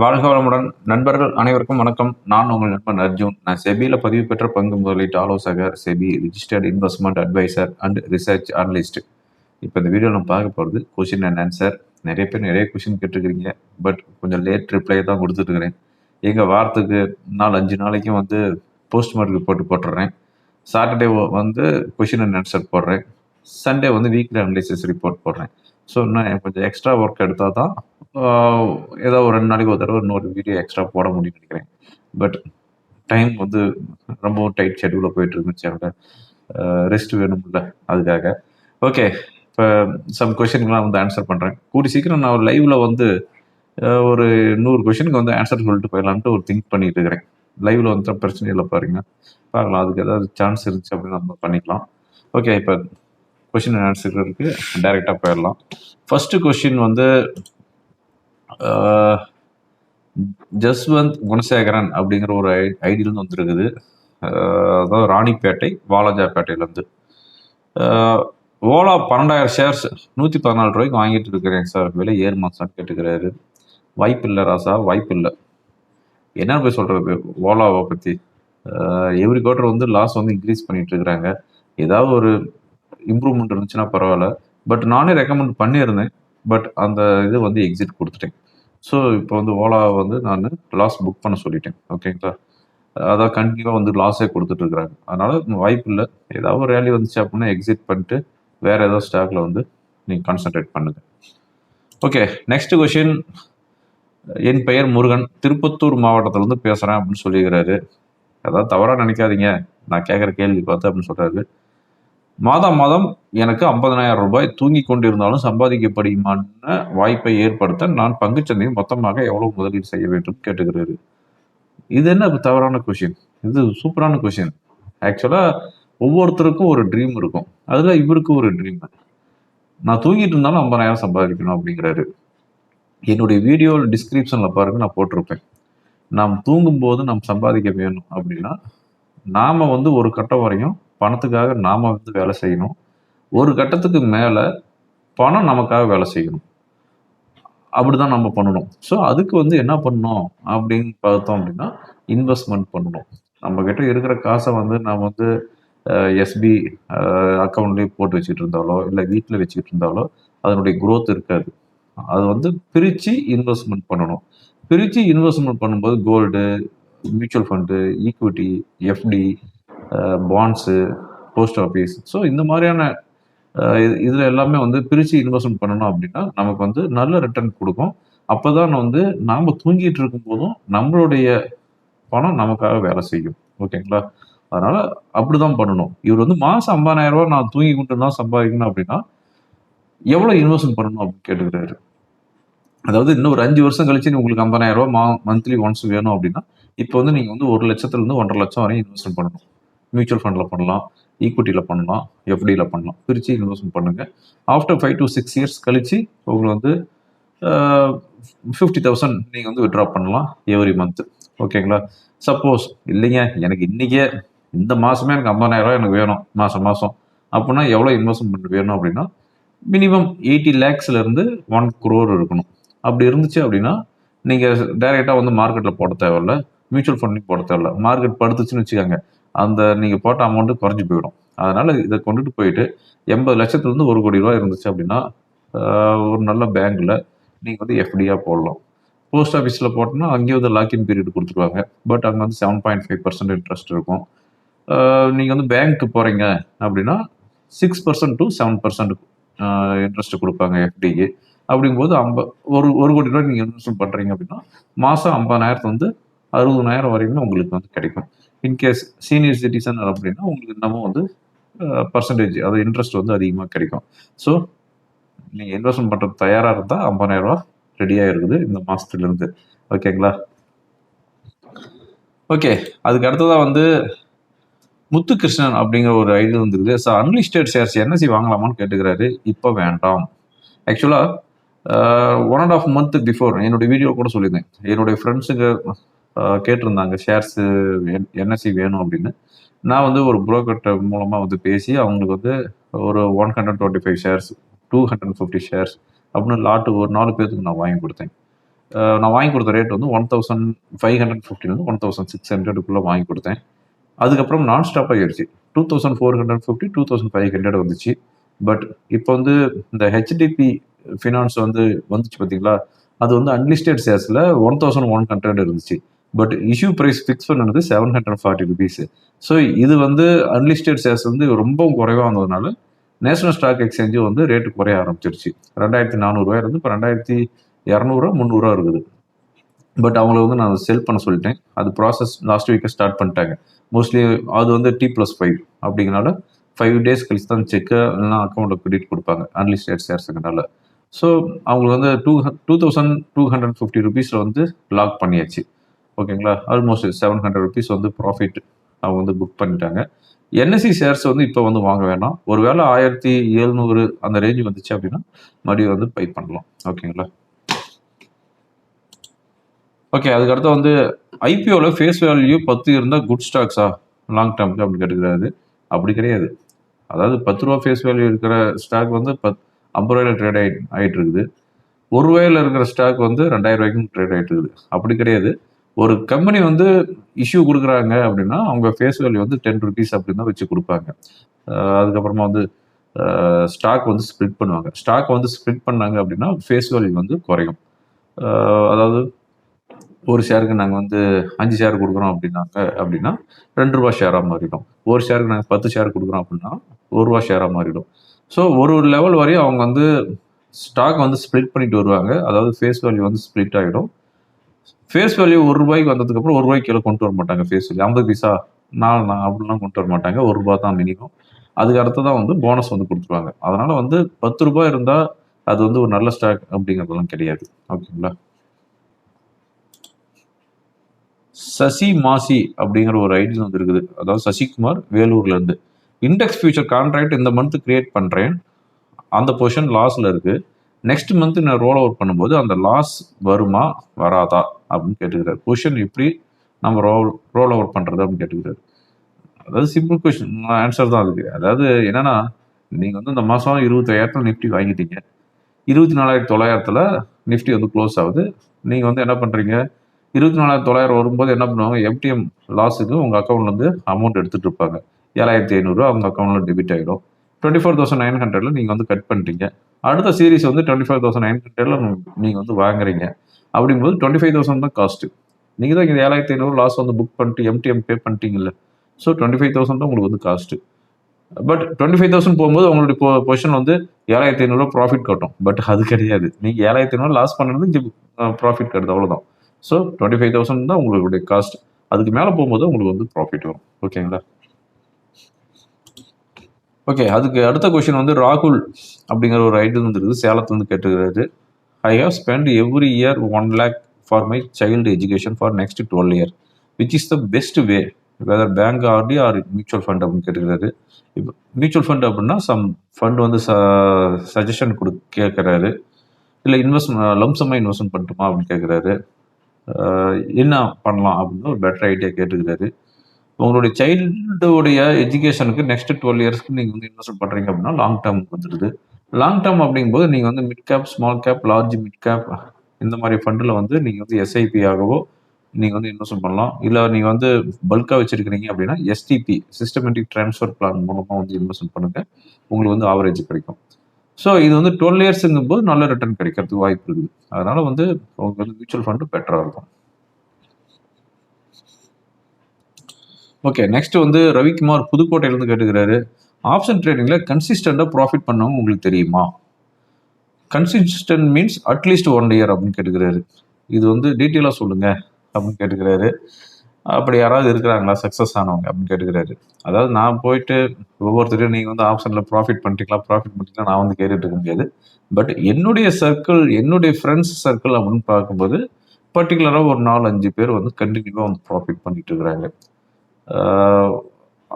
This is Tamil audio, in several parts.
வாழ்க வளமுடன் நண்பர்கள் அனைவருக்கும் வணக்கம். நான் உங்கள் நண்பன் அர்ஜுன். நான் செபியில் பதிவு பெற்ற பங்கு முதலீட்டு ஆலோசகர் SEBI registered investment advisor and research analyst இப்போ இந்த வீடியோ நம்ம பார்க்க போகிறது கொஷின் அண்ட் ஆன்சர் நிறைய பேர் நிறைய கொஷின் கேட்டுருக்கிறீங்க. பட் கொஞ்சம் லேட் ரிப்ளை தான் கொடுத்துட்ருக்கிறேன் எங்கள் வாரத்துக்கு நாலு அஞ்சு நாளைக்கும் வந்து போஸ்ட் மார்க் ரிப்போர்ட் போட்டுடுறேன் சாட்டர்டே வந்து கொஷின் அண்ட் ஆன்சர் போடுறேன். சண்டே வந்து வீக்லி அனலிசிஸ் ரிப்போர்ட் போடுறேன். ஸோ இன்னும் கொஞ்சம் எக்ஸ்ட்ரா ஒர்க் எடுத்தால் தான் ஏதோ ஒரு ரெண்டு நாளைக்கு ஒரு தடவை இன்னொரு வீடியோ எக்ஸ்ட்ரா போட முடியும்னு நினைக்கிறேன். பட் டைம் வந்து ரொம்பவும் டைட் ஷெடியூலில் போயிட்டு இருந்துச்சு அவங்க ரெஸ்ட் வேணும்ல அதுக்காக. ஓகே இப்போ சம் கொஷினுக்குலாம் வந்து ஆன்சர் பண்ணுறேன் கூடி சீக்கிரம் நான் லைவில் வந்து ஒரு நூறு கொஷினுக்கு வந்து ஆன்சர் சொல்லிட்டு போயிடலான்ட்டு ஒரு திங்க் பண்ணிட்டு இருக்கிறேன். லைவில் வந்து பிரச்சனை இல்லை பாருங்க. பார்க்கலாம் அதுக்கு ஏதாவது சான்ஸ் இருந்துச்சு அப்படின்னு நம்ம பண்ணிக்கலாம். ஓகே இப்போ கொஷின் ஆன்சருக்கு டைரெக்டாக போயிடலாம். ஃபர்ஸ்ட் கொஷின் வந்து ஜஸ்வந்த் குணசேகரன் அப்படிங்கிற ஒரு ஐ ஐடியிலேருந்து வந்திருக்குது. அதாவது ராணிப்பேட்டை வாலாஜாப்பேட்டையிலேருந்து ஓலா பன்னெண்டாயிரம் ஷேர்ஸ் நூற்றி பதினாலு ரூபாய்க்கு வாங்கிட்டு இருக்கிறேன் சார். விலை ஏறுமா சார் கேட்டுக்கிறாரு. வாய்ப்பு இல்லை ராசா வாய்ப்பு இல்லை. என்ன போய் சொல்கிறது ஓலாவை பற்றி எவ்ரி குவார்டர் வந்து லாஸ் வந்து இன்க்ரீஸ் பண்ணிட்டு இருக்கிறாங்க. ஏதாவது ஒரு இம்ப்ரூவ்மெண்ட் இருந்துச்சுன்னா பரவாயில்ல. பட் நானே ரெக்கமெண்ட் பண்ணியிருந்தேன். பட் அந்த இது வந்து எக்ஸிட் கொடுத்துட்டேன். ஸோ இப்போ வந்து ஓலா வந்து நான் லாஸ் புக் பண்ண சொல்லிட்டேன். ஓகேங்களா அதான் கண்டினியூவாக வந்து லாஸே கொடுத்துட்டு இருக்கிறாங்க. அதனால வாய்ப்பு இல்லை. ஏதாவது ஒரு ரேலி வந்துச்சு அப்படின்னா எக்ஸிட் பண்ணிட்டு வேற ஏதாவது ஸ்டாக்ல வந்து நீங்கள் கான்சென்ட்ரேட் பண்ணுங்க. ஓகே நெக்ஸ்ட் கொஷின் என் பெயர் முருகன். திருப்பத்தூர் மாவட்டத்திலேருந்து பேசுகிறேன் அப்படின்னு சொல்லியிருக்கிறாரு. அதாவது தவறாக நினைக்காதீங்க. நான் கேட்குற கேள்வி பார்த்து அப்படின்னு சொல்கிறாரு மாதம் மாதம் எனக்கு 50000 ரூபாய் தூங்கி கொண்டிருந்தாலும் சம்பாதிக்கப்படுமான வாய்ப்பை ஏற்படுத்த நான் பங்குச்சந்தையில் மொத்தமாக எவ்வளவு முதலீடு செய்ய வேண்டும் கேட்டுக்கிறாரு. இது என்ன தவறான கொஷின் இது சூப்பரான கொஷின் ஆக்சுவலா ஒவ்வொருத்தருக்கும் ஒரு ட்ரீம் இருக்கும். அதுல இவருக்கு ஒரு ட்ரீம் நான் தூங்கிட்டு இருந்தாலும் 50000 சம்பாதிக்கணும் அப்படிங்கிறாரு. என்னுடைய வீடியோ டிஸ்கிரிப்ஷன்ல பாருங்க நான் போட்டிருப்பேன். நாம் தூங்கும்போது நாம் சம்பாதிக்க வேணும் அப்படின்னா நாம வந்து ஒரு கட்டம் வரையும் பணத்துக்காக நாம் வந்து வேலை செய்யணும். ஒரு கட்டத்துக்கு மேலே பணம் நமக்காக வேலை செய்யணும். அப்படிதான் நம்ம பண்ணணும். ஸோ அதுக்கு வந்து என்ன பண்ணணும் அப்படின்னு பார்த்தோம் அப்படின்னா இன்வெஸ்ட்மெண்ட் பண்ணணும். நம்மக்கிட்ட இருக்கிற காசை வந்து நம்ம வந்து எஸ்பி அக்கௌண்ட்லேயே போட்டு வச்சுட்டு இருந்தாலோ இல்லை வீட்டில் வச்சுட்டு இருந்தாலோ அதனுடைய குரோத் இருக்காது. அது வந்து பிரித்து இன்வெஸ்ட்மெண்ட் பண்ணணும். பிரித்து இன்வெஸ்ட்மெண்ட் பண்ணும்போது gold mutual fund equity FD bonds post office so இந்த மாதிரியான இதில் இது- எல்லாமே வந்து பிரித்து இன்வெஸ்ட்மெண்ட் பண்ணணும் அப்படின்னா நமக்கு வந்து நல்ல ரிட்டர்ன் கொடுக்கும். அப்பதான் வந்து நாம் தூங்கிட்டு இருக்கும் போதும் நம்மளுடைய பணம் நமக்காக வேலை செய்யும். ஓகேங்களா? அதனால் அப்படி தான் பண்ணணும். இவர் வந்து மாதம் ஐம்பதாயிரம் ரூபா நான் தூங்கி கொண்டு தான் சம்பாதிக்கணும் அப்படின்னா எவ்வளோ இன்வெஸ்ட்மெண்ட் பண்ணணும் அப்படின்னு கேட்டுக்கிறாரு. அதாவது இன்னும் ஒரு அஞ்சு வருஷம் கழிச்சு உங்களுக்கு ஐம்பதாயிரம் ரூபா மா மந்த்லி ஒன்ஸ் வேணும் அப்படின்னா இப்போ வந்து நீங்கள் வந்து ஒரு லட்சத்துலேருந்து ஒன்றரை லட்சம் வரையும் இன்வெஸ்ட்மெண்ட் பண்ணணும். மியூச்சுவல் ஃபண்டில் பண்ணலாம் ஈக்குவிட்டியில் பண்ணலாம் எஃப்டியில் பண்ணலாம். பிரித்து இன்வெஸ்ட்மெண்ட் பண்ணுங்கள் after five to six years கழித்து உங்களுக்கு வந்து ஃபிஃப்டி தௌசண்ட் நீங்கள் வந்து விட்ரா பண்ணலாம் எவ்ரி மந்த் ஓகேங்களா சப்போஸ் இல்லைங்க எனக்கு இன்றைக்கே இந்த மாதமே எனக்கு ஐம்பதாயிரரூவா எனக்கு வேணும் மாதம் மாதம் அப்படின்னா எவ்வளோ இன்வெஸ்ட்மெண்ட் வேணும் அப்படின்னா மினிமம் எயிட்டி லேக்ஸ்லேருந்து ஒன் குரோர் இருக்கணும். அப்படி இருந்துச்சு அப்படின்னா நீங்கள் டைரெக்டாக வந்து மார்க்கெட்டில் போட தேவையில்ல மியூச்சுவல் ஃபண்ட்லேயும் போட தேவையில்ல. மார்க்கெட் படுத்துச்சுன்னு வச்சுக்கோங்க. அந்த நீங்க போட்ட அமௌண்ட் குறைஞ்சு போயிடும். அதனால இதை கொண்டுட்டு போயிட்டு எண்பது லட்சத்துலேருந்து ஒரு கோடி ரூபாய் இருந்துச்சு அப்படின்னா ஒரு நல்ல பேங்க்ல நீங்கள் வந்து எஃப்டியாக போடலாம். போஸ்ட் ஆஃபீஸில் போட்டோம்னா அங்கேயும் வந்து லாக்இன் பீரியட் கொடுத்துருவாங்க. பட் அங்கே வந்து seven point five percent interest இருக்கும். நீங்கள் வந்து பேங்க்கு போகிறீங்க அப்படின்னா six percent to seven percent interest கொடுப்பாங்க எஃப்டிக்கு அப்படிங்கும்போது ஐம்ப ஒரு ஒரு கோடி ரூபாய் நீங்கள் இன்வெஸ்ட்மெண்ட் பண்ணுறீங்க அப்படின்னா மாதம் ஐம்பதாயிரத்து வந்து அறுபதாயிரம் வரைக்கும் உங்களுக்கு வந்து கிடைக்கும். இன்கேஸ் சீனியர் சிட்டிசன் அப்படின்னா உங்களுக்கு இன்னமும் வந்து பர்சன்டேஜ் அது இன்ட்ரெஸ்ட் வந்து அதிகமாக கிடைக்கும். ஸோ நீங்கள் இன்வெஸ்ட்மெண்ட் பண்ணுறது தயாராக இருந்தால் ஐம்பதாயிரரூபா ரெடியாக இருக்குது இந்த மாதத்துலேருந்து ஓகேங்களா ஓகே அதுக்கு அடுத்ததாக வந்து முத்துகிருஷ்ணன் அப்படிங்கிற ஒரு ஐடியா வந்துருக்கு ஸோ அன்லிஸ்டட் ஷேர்ஸ் என்எஸ்சி வாங்கலாமான்னு கேட்டுக்கிறாரு. இப்போ வேண்டாம். ஆக்சுவலாக one and half month before என்னுடைய வீடியோ கூட சொல்லியிருந்தேன். என்னுடைய ஃப்ரெண்ட்ஸுங்க கேட்டிருந்தாங்க. ஷேர்ஸு என்எஸ்சி வேணும் அப்படின்னு. நான் வந்து ஒரு புரோக்கர்கிட்ட மூலமாக வந்து பேசி அவங்களுக்கு வந்து ஒரு one hundred twenty five shares two hundred fifty shares அப்படின்னு லாட்டு ஒரு நாலு பேர்த்துக்கு நான் வாங்கி கொடுத்தேன். நான் வாங்கி கொடுத்த ரேட் வந்து ஒன் தௌசண்ட் ஃபைவ் ஹண்ட்ரட் ஃபிஃப்டிலேருந்து ஒன் தௌசண்ட் சிக்ஸ் ஹண்ட்ரடுக்குள்ளே வாங்கி கொடுத்தேன். அதுக்கப்புறம் நான் ஸ்டாப் ஆகிடுச்சு two thousand four hundred fifty two thousand five hundred வந்துச்சு. பட் இப்போ வந்து இந்த ஹெச்டிபி ஃபினான்ஸ் வந்து வந்துச்சு பார்த்தீங்களா அது வந்து அன்லிஸ்டட் ஷேர்ஸில் ஒன் தௌசண்ட் ஒன் ஹண்ட்ரட் இருந்துச்சு. பட் இஷ்யூ ப்ரைஸ் ஃபிக்ஸ் பண்ணது seven hundred forty rupees so இது வந்து அன்லிஸ்டட் ஷேர்ஸ் வந்து ரொம்ப குறைவாக வந்ததுனால நேஷனல் ஸ்டாக் எக்ஸ்சேஞ்சு வந்து ரேட்டு குறைய ஆரம்பிச்சிருச்சு. ரெண்டாயிரத்தி நானூறுரூவாயிருந்து இப்போ ரெண்டாயிரத்தி இரநூறுவா முந்நூறுரூவா இருக்குது. பட் அவங்கள வந்து நான் செல் பண்ண சொல்லிட்டேன். அது ப்ராசஸ் லாஸ்ட் வீக்கை ஸ்டார்ட் பண்ணிட்டாங்க. மோஸ்ட்லி அது வந்து டி ப்ளஸ் ஃபைவ் அப்படிங்கிறனால ஃபைவ் டேஸ் கழிச்சு தான் செக்கு இல்லைனா அக்கௌண்ட்டில் கிரெடிட் கொடுப்பாங்க அன்லிஸ்டட் ஷேர்ஸுங்கனால ஸோ அவங்களுக்கு வந்து two two thousand two hundred fifty ருபீஸில் வந்து லாக் பண்ணியாச்சு. ஓகேங்களா? ஆல்மோஸ்ட் செவன் ஹண்ட்ரட் ருபீஸ் வந்து ப்ராஃபிட் அவங்க வந்து புக் பண்ணிட்டாங்க. என்எஸ்சி ஷேர்ஸ் வந்து இப்போ வந்து வாங்க வேணாம். ஒருவேளை ஆயிரத்தி எழுநூறு அந்த ரேஞ்சு வந்துச்சு அப்படின்னா மறுபடியும் வந்து பை பண்ணலாம். ஓகேங்களா? ஓகே அதுக்கடுத்து வந்து ஐபிஓவில் ஃபேஸ் வேல்யூ பத்து இருந்தால் குட் ஸ்டாக்ஸா லாங் டேர்ம்க்கு அப்படி கேட்டுக்கிறாரு. அப்படி கிடையாது. அதாவது பத்து ரூபா ஃபேஸ் வேல்யூ இருக்கிற ஸ்டாக் வந்து பத் ஐம்பது ரூபாயில ட்ரேட் ஆகி ஆகிட்டு இருக்குது. ஒரு ரூபாயில இருக்கிற ஸ்டாக் வந்து ரெண்டாயிரம் ரூபாய்க்கும் ட்ரேட் ஆகிட்டு இருக்குது. அப்படி கிடையாது. ஒரு கம்பெனி வந்து இஷ்யூ கொடுக்குறாங்க அப்படின்னா அவங்க ஃபேஸ் வேல்யூ வந்து டென் ருபீஸ் அப்படின்னு தான் வச்சு கொடுப்பாங்க. அதுக்கப்புறமா வந்து ஸ்டாக் வந்து ஸ்ப்ளிட் பண்ணுவாங்க. ஸ்டாக் வந்து ஸ்ப்ளிட் பண்ணாங்க அப்படின்னா ஃபேஸ் வேல்யூ வந்து குறையும். அதாவது ஒரு ஷேருக்கு நாங்கள் வந்து அஞ்சு ஷேர் கொடுக்குறோம் அப்படின்னாங்க அப்படின்னா ரெண்டு ரூபா ஷேராக மாறிடும். ஒரு ஷேருக்கு நாங்கள் பத்து ஷேர் கொடுக்குறோம் அப்படின்னா ஒரு ரூபா ஷேராக மாறிடும். ஸோ ஒரு ஒரு லெவல் வரையும் அவங்க வந்து ஸ்டாக் வந்து ஸ்ப்ளிட் பண்ணிட்டு வருவாங்க. அதாவது ஃபேஸ் வேல்யூ வந்து ஸ்ப்ளிட் ஆகிடும் ஃபேஸ் வேல்யூ ஒரு ரூபாய்க்கு வந்ததுக்கப்புறம் ஒரு ரூபாய்க்கு கீழே கொண்டு வர மாட்டாங்க ஃபேஸ் வேல்யூ ஐம்பது பைசா நாலு நான் அப்படிலாம் கொண்டு வர மாட்டாங்க. ஒரு ரூபா தான் மினிமம் அதுக்கு அடுத்து தான் வந்து போனஸ் வந்து கொடுத்துருவாங்க. அதனால வந்து பத்து ரூபாய் இருந்தால் அது வந்து ஒரு நல்ல ஸ்டாக் அப்படிங்கிறதெல்லாம் கிடையாது. ஓகேங்களா? சசி மாசி அப்படிங்கிற ஒரு ஐடி வந்து இருக்குது. அதாவது சசிகுமார் வேலூர்ல இருந்து. இண்டெக்ஸ் ஃபியூச்சர் கான்ட்ராக்ட் இந்த மந்த் கிரியேட் பண்ணுறேன் அந்த பொசிஷன் லாஸில் இருக்குது நெக்ஸ்ட் மந்த் நான் ரோல் அவுட் பண்ணும்போது அந்த லாஸ் வருமா வராதா அப்படின்னு கேட்டுக்கிறார். கொஷின் எப்படி நம்ம ரோல் ரோல் அவுட் பண்ணுறது அப்படின்னு கேட்டுக்கிறாரு. அதாவது சிம்பிள் கொஷின் ஆன்சர் தான் அதுக்கு. அதாவது என்னன்னா நீங்கள் வந்து இந்த மாதம் இருபத்தாயிரத்தில் நிஃப்டி வாங்கிட்டீங்க. இருபத்தி நாலாயிரத்தி தொள்ளாயிரத்தில் நிஃப்டி வந்து க்ளோஸ் ஆகுது. நீங்கள் வந்து என்ன பண்ணுறீங்க இருபத்தி நாலாயிரத்தி தொள்ளாயிரம் வரும்போது என்ன பண்ணுவாங்க? எம்டிஎம் லாஸுக்கு உங்கள் அக்கௌண்ட்லேருந்து அமௌண்ட் எடுத்துகிட்டு இருப்பாங்க. ஏழாயிரத்தி ஐநூறுரூவா அவங்க அக்கௌண்ட்டில் டெபிட் ஆகிடும் டுவெண்ட்டி ஃபோர் தௌசண்ட் நைன் ஹண்ட்ரட்ல நீங்கள் வந்து கட் பண்ணிட்டீங்க அடுத்த சீரிஸ் வந்து டுவெண்ட்டி ஃபைவ் தௌசண்ட் நைன் ஹண்ட்ரட்ல நீங்கள் வந்து வாங்குறீங்க. அப்படிங்கும்போது டுவெண்ட்டி ஃபைவ் தௌசண்ட் தான் காஸ்ட்டு நீங்கள் தான் இந்த ஏழாயிரத்தி ஐநூறு லாஸ் வந்து புக் பண்ணிட்டு எம்டிஎம் பே பண்ணிட்டீங்கல்ல. ஸோ டுவெண்ட்டி ஃபைவ் தௌசண்ட் தான் உங்களுக்கு வந்து cost but twenty five thousand போகும்போது உங்களுடைய பொ பொசிஷன் வந்து ஏழாயிரத்தி ஐநூறுரூவா ப்ராஃபிட் கட்டும். பட் அது கிடையாது. நீங்கள் ஏழாயிரத்தி ஐநூறு லாஸ் பண்ணுறது ப்ராஃபிட் கட்டுது அவ்வளோதான் ஸோ டுவெண்ட்டி ஃபைவ் தௌசண்ட் தான் உங்களுடைய காஸ்ட் அதுக்கு மேலே போகும்போது உங்களுக்கு வந்து ப்ராஃபிட் வரும். ஓகேங்களா ஓகே அதுக்கு அடுத்த கொஷின் வந்து ராகுல் அப்படிங்கிற ஒரு ஐடியா வந்துருக்குது சேலத்துலேருந்து கேட்டுக்கிறாரு I have spend every year one lakh for my child education for next twelve year which is the best way whether bank RD or mutual fund அப்படின்னு கேட்டுக்கிறாரு இப்போ மியூச்சுவல் ஃபண்ட் அப்படின்னா சம் ஃபண்ட் வந்து ச சஜஷன் கொடு கேட்குறாரு. இல்லை இன்வெஸ்ட் லம்சமாக இன்வெஸ்ட்மெண்ட் பண்ணட்டுமா? அப்படின்னு கேட்குறாரு. என்ன பண்ணலாம்? அப்படின்னு ஒரு பெட்டர் ஐடியா கேட்டுக்கிறாரு உங்களுடைய சைல்டுடைய எஜுகேஷனுக்கு நெக்ஸ்ட் டுவெல் இயர்ஸ்க்கு நீங்கள் வந்து இன்வெஸ்ட் பண்ணுறீங்க அப்படின்னா லாங் டேர்ம் வந்துடுது லாங் டேர்ம் அப்படிங்கும்போது நீங்கள் வந்து mid cap small cap large mid cap இந்த மாதிரி ஃபண்டில் வந்து நீங்கள் வந்து எஸ்ஐபி ஆகவோ நீங்கள் வந்து இன்வெஸ்ட் பண்ணலாம். இல்லை நீங்கள் வந்து பல்காக வச்சுருக்கிறீங்க அப்படின்னா எஸ்டிபி சிஸ்டமேட்டிக் ட்ரான்ஸ்ஃபர் பிளான் மூலமாக வந்து இன்வெஸ்ட்மெண்ட் பண்ணுங்கள் உங்களுக்கு வந்து ஆவரேஜ் கிடைக்கும். ஸோ இது வந்து டுவெல் இயர்ஸுங்கும் போது நல்ல ரிட்டர்ன் கிடைக்கிறதுக்கு வாய்ப்பு இருக்குது. அதனால் வந்து உங்களுக்கு வந்து மியூச்சுவல் ஃபண்டு பெட்டராக இருக்கும். ஓகே நெக்ஸ்ட் வந்து ரவிக்குமார் புதுக்கோட்டையிலேருந்து கேட்டுக்கிறாரு. ஆப்ஷன் ட்ரேடிங்கில் கன்சிஸ்டண்டாக ப்ராஃபிட் பண்ணவங்க உங்களுக்கு தெரியுமா? Consistent means at least one year அப்படின்னு கேட்டுக்கிறாரு. இது வந்து டீட்டெயிலாக சொல்லுங்கள் அப்படின்னு கேட்டுக்கிறாரு. அப்படி யாராவது இருக்கிறாங்களா? சக்ஸஸ் ஆனவங்க அப்படின்னு கேட்டுக்கிறாரு. அதாவது நான் போயிட்டு ஒவ்வொருத்தரையும் நீங்கள் வந்து ஆப்ஷனில் ப்ராஃபிட் பண்ணிட்டீங்களா? ப்ராஃபிட் பண்ணிட்டீங்களா? நான் வந்து கேட்டுட்டு இருக்க முடியாது. பட் என்னுடைய சர்க்கிள் என்னுடைய ஃப்ரெண்ட்ஸ் சர்க்கிள் அப்படின்னு பார்க்கும்போது பர்டிகுலராக ஒரு நாலு அஞ்சு பேர் வந்து கண்டினியூவாக வந்து ப்ராஃபிட் பண்ணிட்டு இருக்கிறாங்க.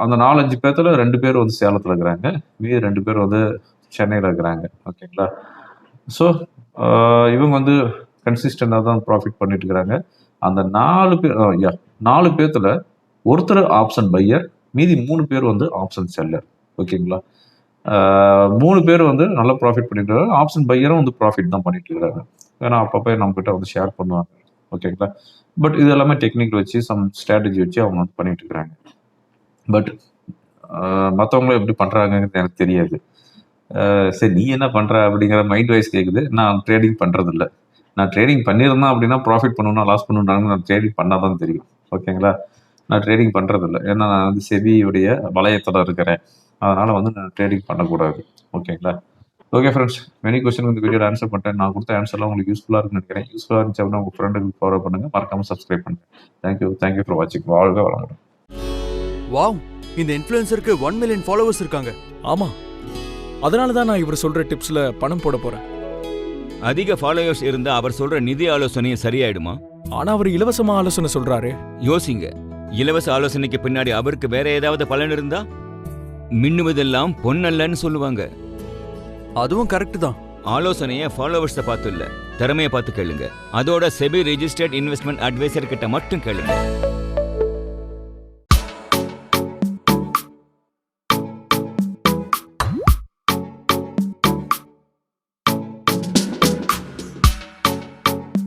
அந்த நாலஞ்சு பேர்த்தில் ரெண்டு பேர் வந்து சேலத்தில் இருக்கிறாங்க. மீதி ரெண்டு பேர் வந்து சென்னையில் இருக்கிறாங்க. ஓகேங்களா? ஸோ இவங்க வந்து கன்சிஸ்டண்டாக தான் ப்ராஃபிட் பண்ணிட்டு இருக்கிறாங்க. அந்த நாலு பேர் யா நாலு பேர்த்துல ஒருத்தர் ஆப்ஷன் பையர் மீதி மூணு பேர் வந்து ஆப்ஷன் செல்லர் ஓகேங்களா? மூணு பேர் வந்து நல்லா ப்ராஃபிட் பண்ணிட்டு இருக்காங்க. ஆப்ஷன் பையரும் வந்து ப்ராஃபிட் தான் பண்ணிட்டு இருக்காங்க. ஏன்னா அப்பப்போ நம்மக்கிட்ட வந்து ஷேர் பண்ணுவாங்க. ஓகேங்களா பட் இது எல்லாமே டெக்னிக் வச்சு சம் ஸ்ட்ராட்டஜி வச்சு அவங்க வந்து பண்ணிட்டு இருக்கிறாங்க பட் மற்றவங்களும் எப்படி பண்ணுறாங்கன்னு எனக்கு தெரியாது. சரி நீ என்ன பண்ணுற அப்படிங்கிற மைண்ட் வைஸ் கேட்குது நான் ட்ரேடிங் பண்ணுறதில்ல நான் ட்ரேடிங் பண்ணியிருந்தேன் அப்படின்னா ப்ராஃபிட் பண்ணணும்னா லாஸ் பண்ணணும்னாலும் நான் ட்ரேடிங் பண்ணால் தான் தெரியும் ஓகேங்களா நான் ட்ரேடிங் பண்ணுறதில்ல ஏன்னா நான் வந்து செபியுடைய வளையத்தில் இருக்கிறேன். அதனால் வந்து நான் ட்ரேடிங் பண்ணக்கூடாது. ஓகேங்களா ஓகே ஃப்ரெண்ட்ஸ் மெனி கொஸ்டின் இந்த வீடியோவில் ஆன்சர் பண்ணிட்டேன். நான் கொடுத்த ஆன்சர்லாம் உங்களுக்கு யூஸ்ஃபுல்லாக இருக்குன்னு நினைக்கிறேன். யூஸ்ஃபுல்லாக இருந்துச்சு அப்படின்னா உங்கள் ஃப்ரெண்டுக்கு ஃபாலோ பண்ணுங்கள் மறக்காமல் சப்ஸ்கிரைப் பண்ணுங்கள் தேங்க்யூ தேங்க்யூ ஃபார் வாட்சிங் வாழ்க வளமுடன். வாவ் இந்த இன்ஃப்ளூயன்சருக்கு ஒன் மில்லியன் ஃபாலோவர்ஸ் இருக்காங்க. ஆமா. அதனால தான் நான் இவர் சொல்ற டிப்ஸ்ல பணம் போட போறேன். அதிக ஃபாலோயர்ஸ் இருந்தா அவர் சொல்ற நிதி ஆலோசனையும் சரியாயிடுமா? ஆனா அவர் இலவசமா ஆலோசனை சொல்றாரு. யோசிங்க. இலவச ஆலோசனைக்கு பின்னாடி அவருக்கு வேற ஏதாவது பலன் இருந்தா? மின்னுவதெல்லாம் பொன்னல்லன்னு சொல்லுவாங்க. அதுவும் கரெக்ட் தான். ஆலோசனைய ஃபாலோவர்ஸை பார்த்து இல்ல திறமையை பார்த்து கேளுங்க. அதோட செபி ரிஜிஸ்டர்ட் இன்வெஸ்ட்மெண்ட் அட்வைசர் கிட்ட மட்டும் கேளுங்க.